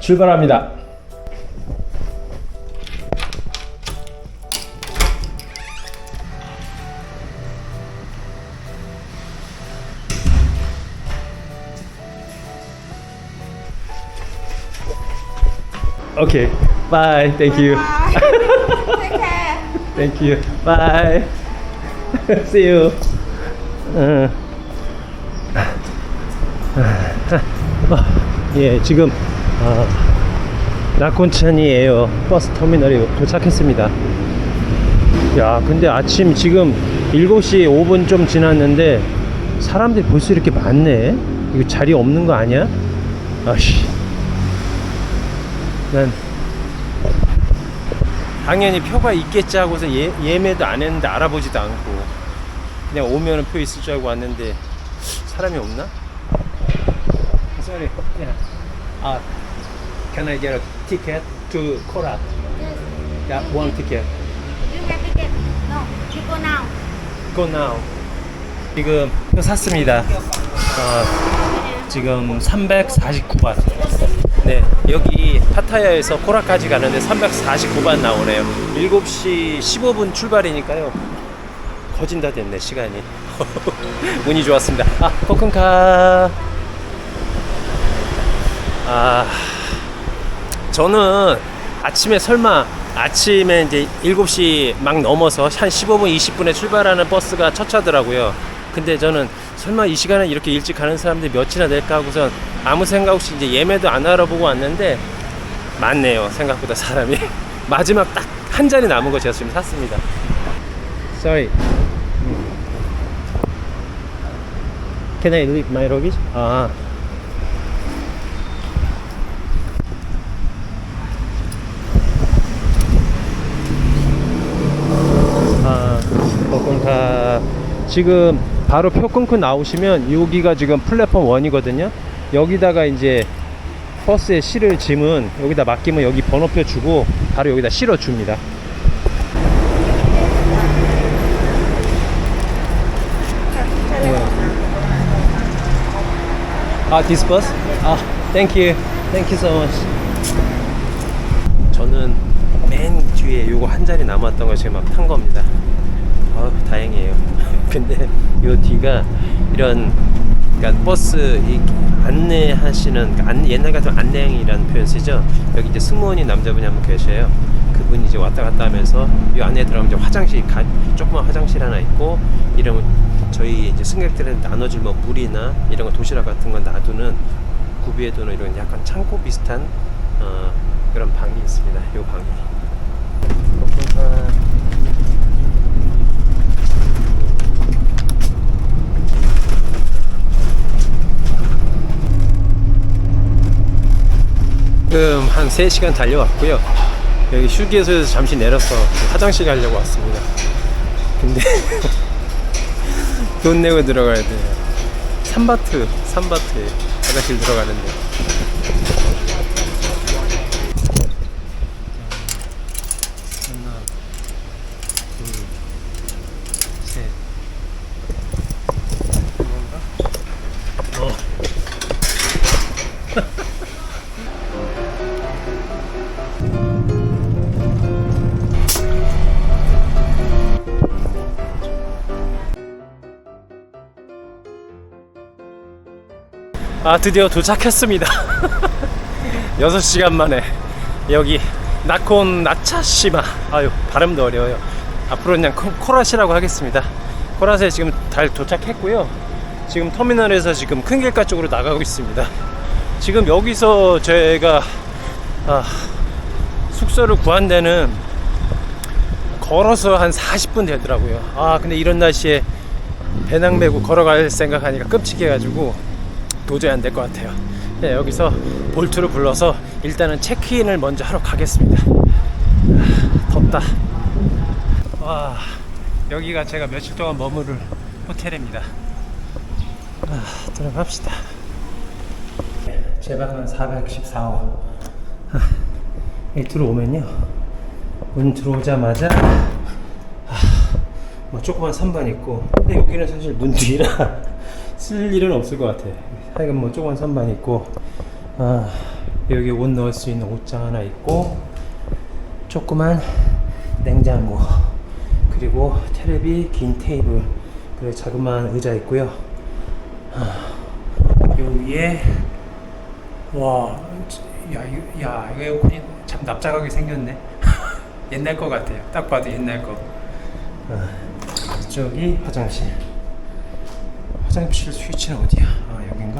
출발합니다. Okay. Bye. Thank you. Take care. Thank you. Bye. See you. 어. 아, 예, 지금 아, 나콘찬이에요. 버스 터미널에 도착했습니다. 야, 근데 아침 지금 7시 5분 좀 지났는데 사람들이 벌써 이렇게 많네. 이거 자리 없는 거 아니야? 아씨. 난 당연히 표가 있겠지 하고서 예, 예매도 안 했는데 알아보지도 않고 그냥 오면은 표 있을 줄 알고 왔는데 사람이 없나? sorry. Yeah. Uh, can I get a ticket to Korat? Yes. Yeah, one ticket. You have ticket? No. You go now. Go now. 지금 이거 샀습니다. 어, 지금 349만. 네, 여기 파타야에서 코라까지 가는데 349만 나오네요. 7시 15분 출발이니까요. 거진 다 됐네, 시간이. 운이 좋았습니다. 아, 코쿤카. 아, 저는 아침에 설마 아침에 이제 7시 막 넘어서 한 15분, 20분에 출발하는 버스가 첫 차더라고요. 근데 저는 설마 이 시간에 이렇게 일찍 가는 사람들이 몇이나 될까 하고선 아무 생각 없이 이제 예매도 안 알아보고 왔는데 많네요. 생각보다 사람이. 마지막 딱한 자리 남은 거 제가 지금 샀습니다. Sorry. Can I leave my luggage? 아. 아, 거kun카 지금 바로 표 끊고 나오시면 여기가 지금 플랫폼 1이거든요. 여기다가 이제 버스에 실을 짐은 여기다 맡기면 여기 번호표 주고 바로 여기다 실어 줍니다. 아, bus? 아. Thank you so much. 저는 맨 뒤에 요거 한 자리 남았던 걸 지금 막 탄 겁니다. 아우, 다행이에요. 근데 요 뒤가 이런 그러니까 버스 이 안내하시는 그러니까 안, 옛날 같은 안내양이라는 표현 쓰죠. 여기 이제 승무원이 남자분이 한 분 계셔요. 그분이 이제 왔다 갔다 하면서 이 안에 들어가면 이제 화장실 가, 조그만 화장실 하나 있고 이런 저희 이제 승객들한테 나눠줄 뭐 물이나 이런 거 도시락 같은 건 놔두는 구비해두는 이런 약간 창고 비슷한 어, 그런 방이 있습니다. 요 방이. 지금 한 3시간 달려왔고요. 여기 휴게소에서 잠시 내려서 화장실 가려고 왔습니다. 근데 돈 내고 들어가야 돼요. 삼바트, 삼바트에 화장실 들어가는데. 아 드디어 도착했습니다. 6시간 만에 여기 나콘 나차시마. 아유 발음도 어려워요. 앞으로는 그냥 코- 코라시라고 하겠습니다. 코라시에 지금 달 도착했고요. 지금 터미널에서 지금 큰 길가 쪽으로 나가고 있습니다. 지금 여기서 제가 아, 숙소를 구한 데는 걸어서 한 40분 되더라고요. 아 근데 이런 날씨에 배낭 메고 걸어갈 생각하니까 끔찍해가지고 도저히 안 될 것 같아요. 네, 여기서 볼트를 불러서 일단은 체크인을 먼저 하러 가겠습니다. 아, 덥다. 와, 여기가 제가 며칠 동안 머무를 호텔입니다. 아, 들어갑시다. 제 방은 414호. 여기 들어오면요. 문 들어오자마자 아, 뭐 조그만 선반 있고 근데 여기는 사실 문 뒤라 쓸 일은 없을 것 같아. 하여간 뭐 조그만 선반 있고 아, 여기 옷 넣을 수 있는 옷장 하나 있고 조그만 냉장고 그리고 테레비 긴 테이블 그리고 자그마한 의자 있고요. 아, 요 위에 와, 야, 야, 이거 에어컨이 참 납작하게 생겼네. 옛날 거 같아요. 딱 봐도 옛날 거. 아, 이쪽이 화장실. 화장실 스위치는 어디야? 아, 여긴가?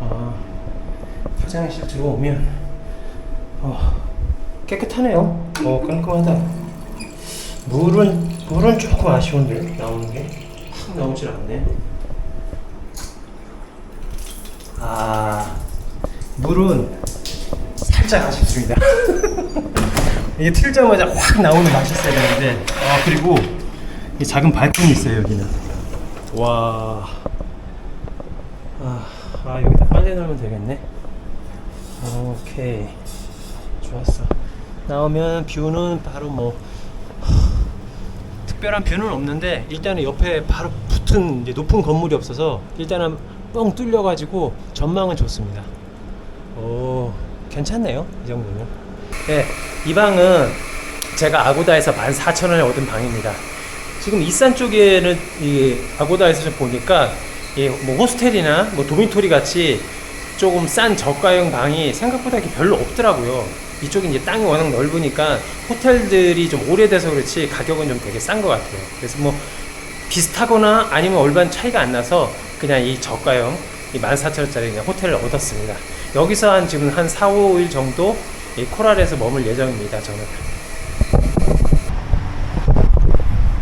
아, 화장실 들어오면 어, 깨끗하네요. 어, 깔끔하다. 물은 물은 조금 아쉬운데 나오는 게확 나오질 않네. 아. 물은 살짝 아쉽습니다. 이게 틀자마자 확 나오는 맛이 있어야 되는데 아 그리고 이 작은 발통이 있어요 여기는 와 아, 빨래 넣으면 되겠네 오케이 좋았어 나오면 뷰는 바로 뭐 특별한 뷰는 없는데 일단은 옆에 바로 붙은 높은 건물이 없어서 일단은 뻥 뚫려 가지고 전망은 좋습니다. 오 괜찮네요 이 정도면. 네, 이 방은 제가 아고다에서 14,000원에 얻은 방입니다. 지금 이산 쪽에는 이 아고다에서 좀 보니까 이뭐 호스텔이나 뭐 도미토리 같이 조금 싼 저가형 방이 생각보다 이렇게 별로 없더라고요. 이쪽이 이제 땅이 워낙 넓으니까 호텔들이 좀 오래돼서 그렇지 가격은 좀 되게 싼 것 같아요. 그래서 뭐 비슷하거나 아니면 얼반 차이가 안 나서 그냥 이 저가형 이 14,000원짜리 그냥 호텔을 얻었습니다. 여기서 한 지금 한 4, 5일 정도 이 코랄에서 머물 예정입니다. 저는.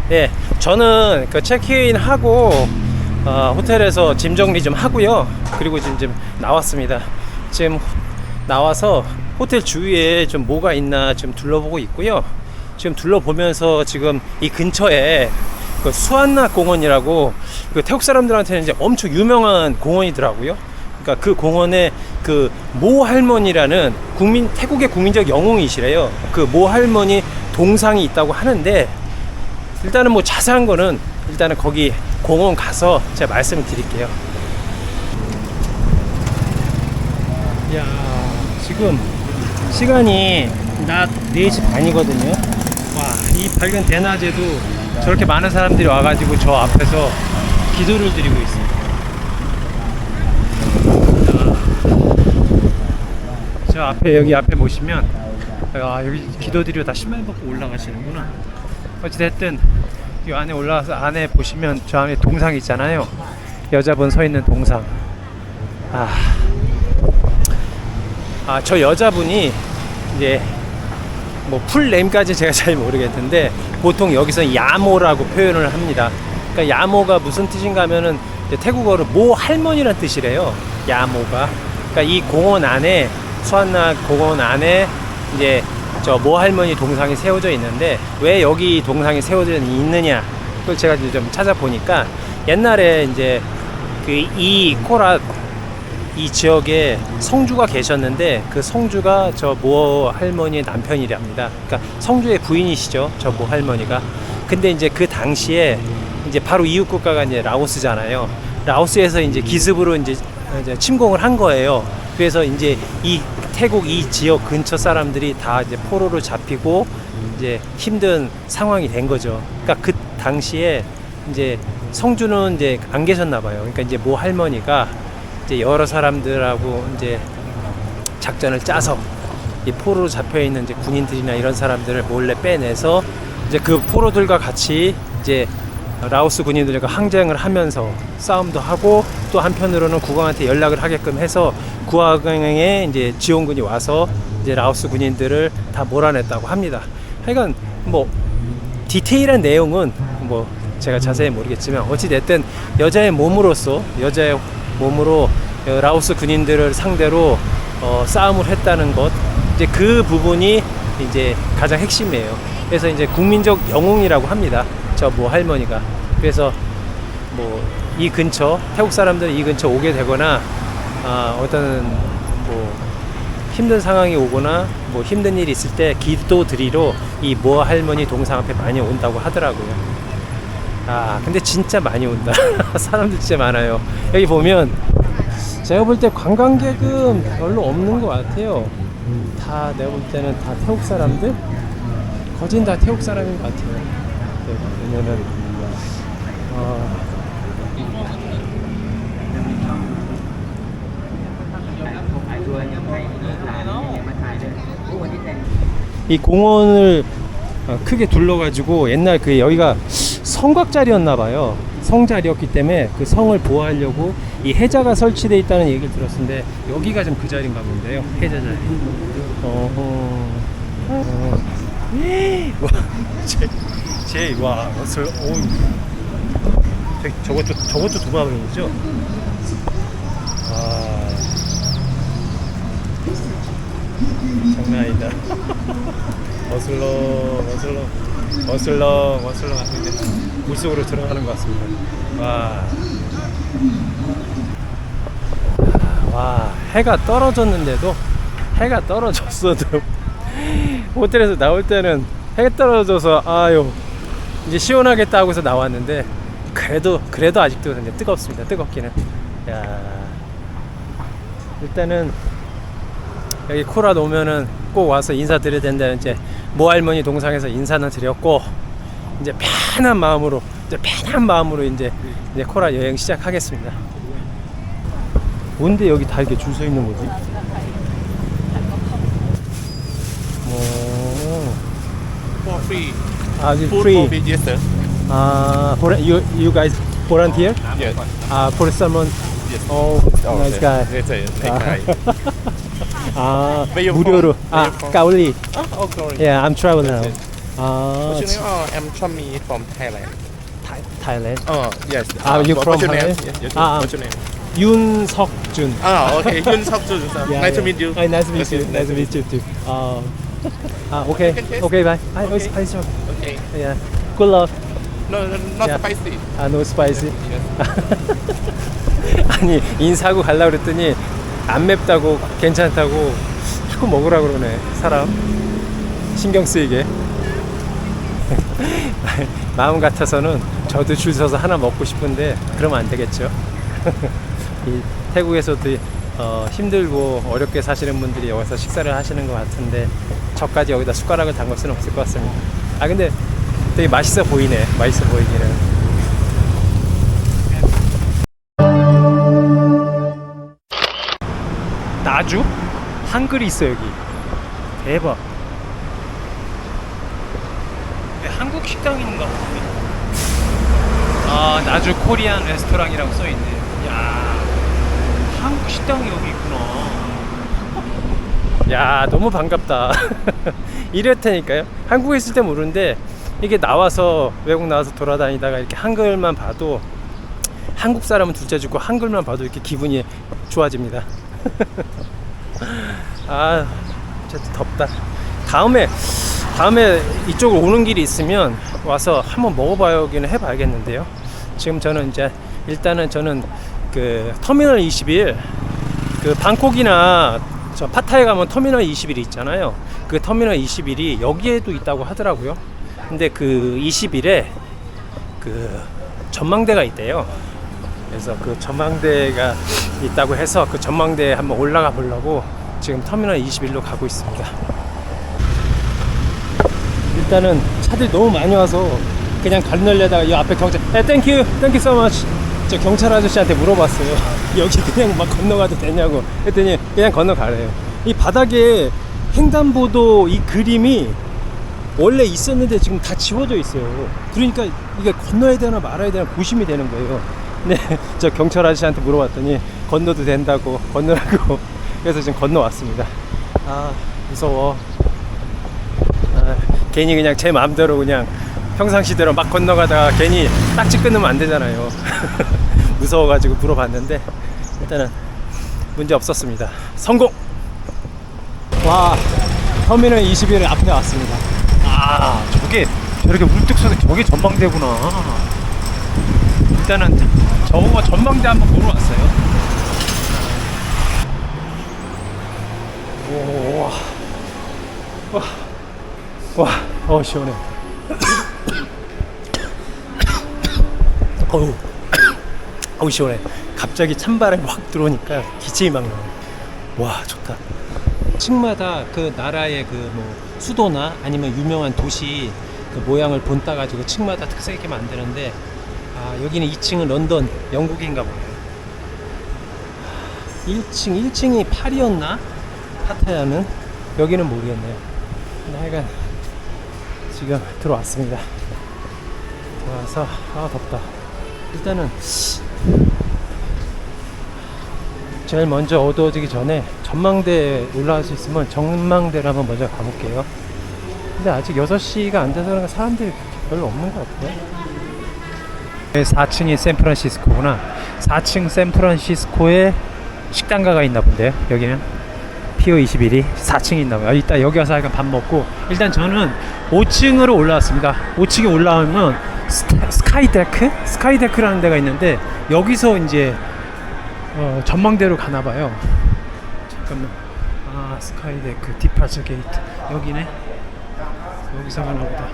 네, 저는 그 체크인 하고 어, 호텔에서 짐 정리 좀 하고요. 그리고 지금 좀 나왔습니다. 지금 나와서 호텔 주위에 좀 뭐가 있나 좀 둘러보고 있고요. 지금 둘러보면서 지금 이 근처에 그 수안나 공원이라고 그 태국 사람들한테는 이제 엄청 유명한 공원이더라고요. 그러니까 그 공원에 그 모 할머니라는 국민 태국의 국민적 영웅이시래요. 그 모 할머니 동상이 있다고 하는데 일단은 뭐 자세한 거는 일단은 거기 공원 가서 제가 말씀을 드릴게요. 야 지금 시간이 낮 4시 반이거든요. 와, 이 밝은 대낮에도 저렇게 많은 사람들이 와가지고 저 앞에서 기도를 드리고 있습니다. 야, 저 앞에 여기 앞에 보시면 아 여기 기도드리러 다 신발 벗고 올라가시는구나. 어찌됐든 이 안에 올라와서 안에 보시면 저 안에 동상 있잖아요. 여자분 서 있는 동상. 아, 아 저 여자분이 이제 뭐 풀네임까지 제가 잘 모르겠는데 보통 여기서 야모라고 표현을 합니다. 그러니까 야모가 무슨 뜻인가 하면은 태국어로 모 할머니란 뜻이래요. 야모가. 그러니까 이 공원 안에 수안나 공원 안에 이제 저 모 할머니 동상이 세워져 있는데 왜 여기 동상이 세워져 있느냐 그걸 제가 좀 찾아보니까 옛날에 이제 그 이 코라 이 지역에 성주가 계셨는데 그 성주가 저 모 할머니의 남편이랍니다. 그러니까 성주의 부인이시죠. 저 모 할머니가. 근데 이제 그 당시에 이제 바로 이웃 국가가 이제 라오스잖아요. 라오스에서 이제 기습으로 이제 침공을 한 거예요. 그래서 이제 이 태국 이 지역 근처 사람들이 다 이제 포로로 잡히고 이제 힘든 상황이 된 거죠. 그러니까 그 당시에 이제 성주는 이제 안 계셨나 봐요. 그러니까 이제 모 할머니가 이제 여러 사람들하고 이제 작전을 짜서 이 포로로 잡혀 있는 이제 군인들이나 이런 사람들을 몰래 빼내서 이제 그 포로들과 같이 이제 라오스 군인들과 항쟁을 하면서 싸움도 하고 또 한편으로는 국왕한테 연락을 하게끔 해서 국왕에 이제 지원군이 와서 이제 라오스 군인들을 다 몰아냈다고 합니다. 하여간 뭐 디테일한 내용은 뭐 제가 자세히 모르겠지만 어찌 됐든 여자의 몸으로서 여자의 몸으로 어, 라오스 군인들을 상대로 어, 싸움을 했다는 것 이제 그 부분이 이제 가장 핵심이에요. 그래서 이제 국민적 영웅이라고 합니다. 저 뭐 할머니가 그래서 뭐 이 근처 태국 사람들이 이 근처 오게 되거나 아, 어떤 뭐 힘든 상황이 오거나 뭐 힘든 일이 있을 때 기도 드리러 이 모아 할머니 동상 앞에 많이 온다고 하더라고요. 아 근데 진짜 많이 온다. 사람들 진짜 많아요. 여기 보면 제가 볼 때 관광객은 별로 없는 것 같아요. 다 내가 볼 때는 다 태국 사람들 거진 다 태국 사람인 것 같아요. 네, 왜냐면은 어, 이 공원을 어, 크게 둘러가지고 옛날 그 여기가 성곽자리였나 봐요. 성자리였기 때문에 그 성을 보호하려고 이 해자가 설치되어 있다는 얘기를 들었는데 여기가 좀 그 자리인가 본데요. 해자 자리. 어, 어, 제, 제, 와, 어슬, 오. 저, 저것도, 저것도 두바방이죠? 아. 장난 아니다. 어슬렁, 어슬렁, 어슬렁, 어슬렁 하는데 물속으로 들어가는 것 같습니다. 와. 와, 해가 떨어졌는데도 해가 떨어졌어도 호텔에서 나올 때는 해 떨어져서 아유 이제 시원하겠다 하고서 나왔는데 그래도 그래도 아직도 근데 뜨겁습니다. 뜨겁기는. 야. 일단은 여기 코라도 오면은 꼭 와서 인사드려야 된다는 이제 모할머니 동상에서 인사는 드렸고 이제 편한 마음으로 이제 편한 마음으로 이제 이제 코라 여행 시작하겠습니다. 뭔데 여기 다 이렇게 줄 서 있는 거지? 오, For free. 아, 이제 Food free. for free, yes, sir. 아, for you you guys volunteer? Yes. 아, for someone. Yes. Oh, nice guy. Yes, sir. Nice 아. guy. 아, Where you 무료로. from? Where 아, you from? 까올리. Oh, oh, sorry. Yeah, I'm traveling now. Yes, 아, What's your name? Oh, I'm Chami from Thailand. 타- Thailand. Oh, yes. Ah, you what- from What's your name? Thailand? Yes, yes, Ah, What's your name? 윤석준. Ah, okay. Yun Sok Jun, sir. Yeah, nice to yeah. meet you. Hi, nice to meet Okay, you. Nice to meet you too. 아, 아, okay. Second case? Okay, bye. Hi, Okay. okay. Okay. Yeah. Good luck. No, no, not Yeah. spicy. 아, no spicy. Yes. 아니 인사하고 갈라 그랬더니 안 맵다고 괜찮다고 자꾸 먹으라 그러네 사람 신경 쓰이게 마음 같아서는 저도 줄 서서 하나 먹고 싶은데 그러면 안 되겠죠 이 태국에서도 어, 힘들고 어렵게 사시는 분들이 여기서 식사를 하시는 것 같은데 저까지 여기다 숟가락을 담글 수는 없을 것 같습니다 아 근데 되게 맛있어 보이네. 맛있어 보이기는. 나주? 한글이 있어 여기. 대박. 네, 한국 식당인가 아 나주 코리안 레스토랑이라고 써있네. 야 한국 식당이 여기 있구나. 야 너무 반갑다 이랬다니까요 한국에 있을 때 모르는데 이게 나와서 외국 나와서 돌아다니다가 이렇게 한글만 봐도 한국 사람은 둘째 주고 한글만 봐도 이렇게 기분이 좋아집니다 아, 진짜 덥다. 다음에 다음에 이쪽으로 오는 길이 있으면 와서 한번 먹어봐야기는 해봐야겠는데요. 지금 저는 이제 일단은 저는 그 터미널 21, 그 방콕이나 저 파타에 가면 터미널 21이 있잖아요. 그 터미널 21이 여기에도 있다고 하더라고요. 근데 그 21에 그 전망대가 있대요. 그래서 그 전망대가 있다고 해서 그 전망대에 한번 올라가 보려고 지금 터미널 21로 가고 있습니다. 일단은 차들이 너무 많이 와서 그냥 가늘려다가 이 앞에 경찰, 에 땡큐, 땡큐 so much. 저 경찰 아저씨한테 물어봤어요. 여기 그냥 막 건너가도 되냐고. 했더니 그냥 건너가래요. 이 바닥에 횡단보도 이 그림이 원래 있었는데 지금 다 지워져 있어요. 그러니까 이게 건너야 되나 말아야 되나 고심이 되는 거예요. 네, 저 경찰 아저씨한테 물어봤더니 건너도 된다고 건너라고 그래서 지금 건너왔습니다. 아 무서워. 아, 괜히 그냥 제 마음대로 그냥 평상시대로 막 건너가다가 괜히 딱지 끊으면 안 되잖아요. 무서워가지고 물어봤는데 일단은 문제 없었습니다. 성공. 와 터미널 21 앞에 왔습니다. 아 저게 저렇게 물뚝 속에 저게 전망대구나. 일단은 저거 전망대 한번 보러 왔어요. 오, 와. 와. 와. 어, 시원해. 어우. 어우, 시원해. 갑자기 찬바람이 확 들어오니까 기침이 막 나네. 와, 좋다. 층마다 그 나라의 그 뭐 수도나 아니면 유명한 도시 그 모양을 본 따 가지고 층마다 특색 있게 만드는데 아, 여기는 2층은 런던, 영국인가 보네요. 1층, 1층이 파리였나? 파타야는 여기는 모르겠네요. 하여간 지금 들어왔습니다. 들어와서 아 덥다. 일단은 제일 먼저 어두워지기 전에 전망대에 올라갈 수 있으면 전망대를 한번 먼저 가볼게요. 근데 아직 6시가 안 돼서 그런가 사람들이 별로 없는 것 같아요. 4층이 샌프란시스코구나. 4층 샌프란시스코에 식당가가 있나 본데요. 여기는 피어 21이 4층에 있나 봐요. 이따 여기 와서 약간 밥 먹고 일단 저는 5층으로 올라왔습니다. 5층에 올라오면 스카이데크? 스카이데크라는 데가 있는데 여기서 이제 어, 전망대로 가나 봐요. 잠깐만. 아, 스카이데크 디파처 게이트. 여기네. 여기서 가나 보다.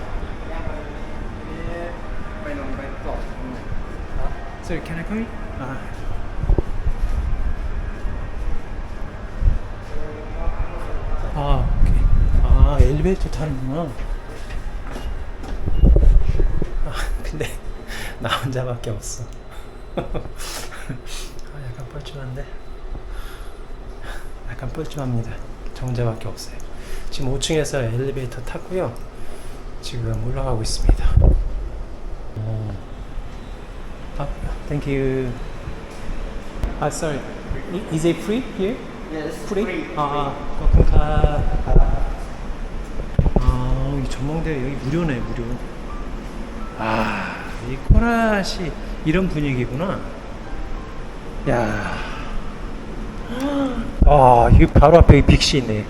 Sorry, can I come in? 아. 아, 오케이. 아, 엘리베이터 타는구나. 아, 근데 나 혼자밖에 없어. 아, 약간 뻘쭘한데. 약간 뻘쭘합니다. 저 혼자밖에 없어요. 지금 5층에서 엘리베이터 탔고요. 지금 올라가고 있습니다. 오. 아, thank you. 아, sorry. Is it free here? Yes, free? 아, 고맙습니다. 아, 이 전망대 여기 무료네, 무료. 아, 이 코라시 이런 분위기구나. 야. 아, 이거 바로 앞에 빅시 있네.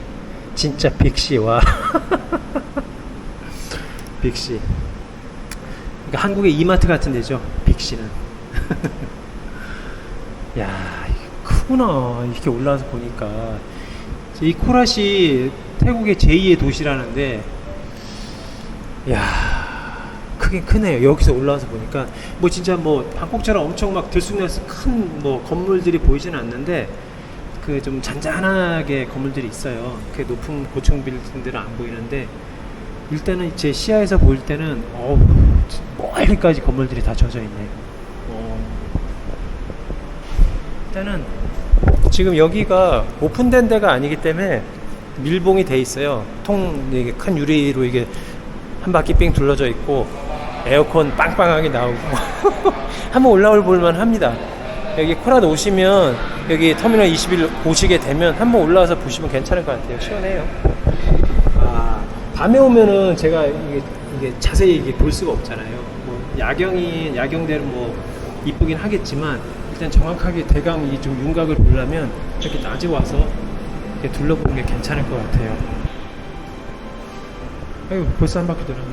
진짜 빅시 와. 빅시. 그러니까 한국의 이마트 같은 데죠. 빅시는. 야, 크구나. 이렇게 올라와서 보니까. 이 코라시 태국의 제2의 도시라는데, 야, 크긴 크네요. 여기서 올라와서 보니까. 뭐 진짜 뭐 방콕처럼 엄청 막 들쑥날쑥 큰 뭐 건물들이 보이지는 않는데, 그 좀 잔잔하게 건물들이 있어요. 그 높은 고층 빌딩들은 안 보이는데, 일단은 제 시야에서 볼 때는 어우 멀리까지 건물들이 다 젖어 있네. 어. 일단은 지금 여기가 오픈된 데가 아니기 때문에 밀봉이 돼 있어요. 통 이게 큰 유리로 이게 한 바퀴 삥 둘러져 있고 에어컨 빵빵하게 나오고 한번 올라올 볼만 합니다. 여기 코라도 오시면 여기 터미널 21 오시게 되면 한번 올라와서 보시면 괜찮을 것 같아요. 시원해요. 아, 밤에 오면은 제가 이게, 이게 자세히 이게 볼 수가 없잖아요. 뭐 야경이 야경대로 뭐 이쁘긴 하겠지만 일단 정확하게 대강 이 좀 윤곽을 보려면 이렇게 낮에 와서 이렇게 둘러보는 게 괜찮을 것 같아요. 아유 벌써 한 바퀴 돌았네.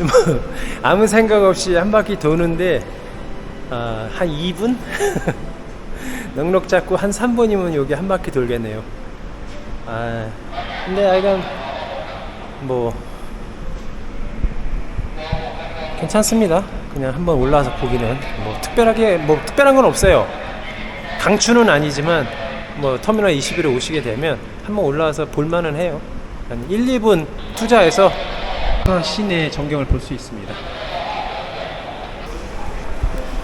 뭐 아무 생각 없이 한 바퀴 도는데 아, 한 2분? 넉넉 잡고 한 3분이면 여기 한 바퀴 돌겠네요. 아, 근데 약간 뭐 괜찮습니다. 그냥 한번 올라와서 보기는 뭐 특별하게 뭐 특별한 건 없어요. 강추는 아니지만 뭐 터미널 21에 오시게 되면 한번 올라와서 볼만은 해요. 한 1, 2분 투자해서 시내 전경을 볼 수 있습니다.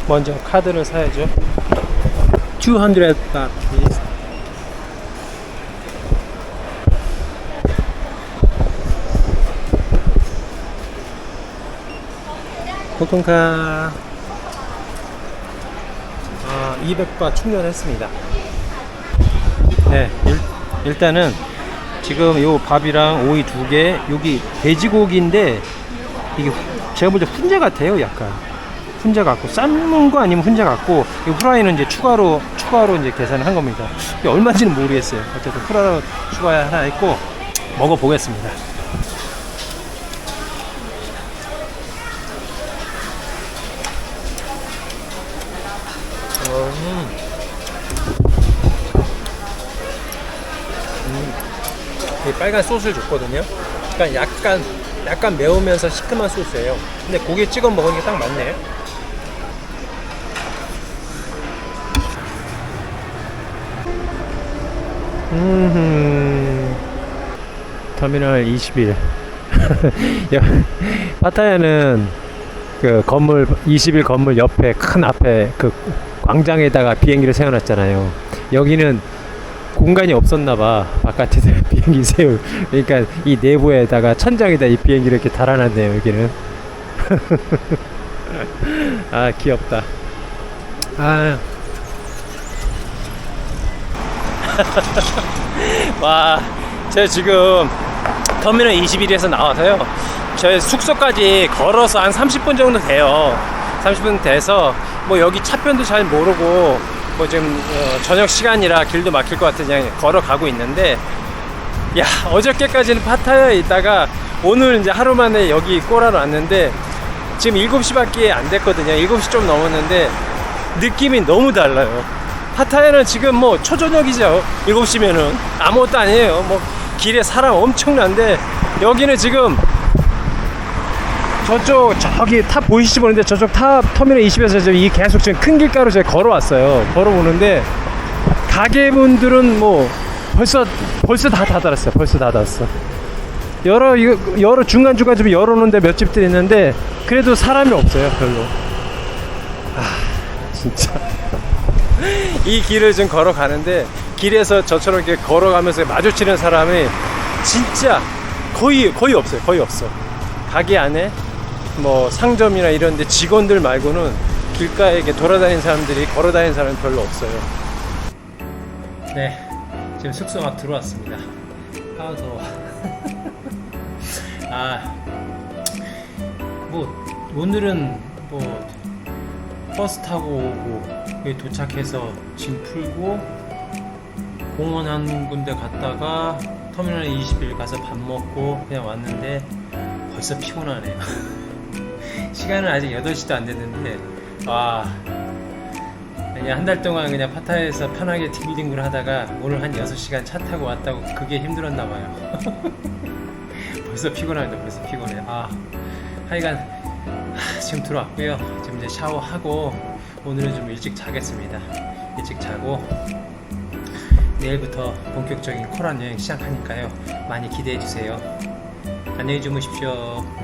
먼저 카드를 사야죠. 200 baht. 코콘카 아, 200바 충전했습니다. 네, 일, 단은 지금 요 밥이랑 오이 두 개, 여기 돼지고기인데 이게 후- 제가 볼 때 훈제 같아요, 약간. 훈제 같고 삶은 거 아니면 훈제 같고 이 후라이는 이제 추가로 추가로 이제 계산을 한 겁니다. 이게 얼마인지는 모르겠어요. 어쨌든 후라이 추가 하나 있고 먹어 보겠습니다. 음. 이 빨간 소스를 줬거든요. 그러니까 약간 약간 매우면서 시큼한 소스예요. 근데 고기 찍어 먹으니까 딱 맞네. 음. 터미널 21. 파타야는 그 건물 21 건물 옆에 큰 앞에 그 광장에다가 비행기를 세워놨잖아요. 여기는 공간이 없었나 봐. 바깥에서 비행기 세울. 그러니까 이 내부에다가 천장에다 이 비행기를 이렇게 달아놨네요. 여기는. 아 귀엽다. 아. 와, 제가 지금 터미널 21에서 나와서요. 저희 숙소까지 걸어서 한 30분 정도 돼요. 30분 돼서 뭐 여기 차편도 잘 모르고 뭐 지금 어, 저녁 시간이라 길도 막힐 것 같아서 그냥 걸어가고 있는데 야 어저께까지는 파타야에 있다가 오늘 이제 하루 만에 여기 꼬라로 왔는데 지금 7시밖에 안 됐거든요. 7시 좀 넘었는데 느낌이 너무 달라요. 파타야는 지금 뭐 초저녁이죠. 7시면은 아무것도 아니에요. 뭐 길에 사람 엄청난데 여기는 지금 저쪽 저기 탑 보이시지 모르는데 저쪽 탑 터미널 20에서 지금 이 계속 지금 큰 길가로 제가 걸어왔어요. 걸어오는데 가게분들은 뭐 벌써 벌써 다 닫았어요. 벌써 다 닫았어. 여러 여러 중간 중간 좀 열어놓는데 몇 집들이 있는데 그래도 사람이 없어요. 별로. 아 진짜 이 길을 지금 걸어가는데 길에서 저처럼 이렇게 걸어가면서 마주치는 사람이 진짜 거의 거의 없어요. 거의 없어. 가게 안에 뭐 상점이나 이런 데 직원들 말고는 길가에 이렇게 돌아다니는 사람들이 걸어다니는 사람은 별로 없어요. 네, 지금 숙소 막 들어왔습니다. 아 더워. 아, 뭐 오늘은 뭐 버스 타고 오고 도착해서 짐 풀고 공원 한 군데 갔다가 터미널 21 가서 밥 먹고 그냥 왔는데 벌써 피곤하네요. 시간은 아직 8시도 안 됐는데 와 그냥 한 달 동안 그냥 파타야에서 편하게 뒹굴뒹굴 하다가 오늘 한 6시간 차 타고 왔다고 그게 힘들었나 봐요. 벌써 피곤합니다. 벌써 피곤해. 아 하여간 하, 지금 들어왔고요. 이제 샤워하고 오늘은 좀 일찍 자겠습니다. 일찍 자고 내일부터 본격적인 코란 여행 시작하니까요. 많이 기대해 주세요. 안녕히 주무십시오.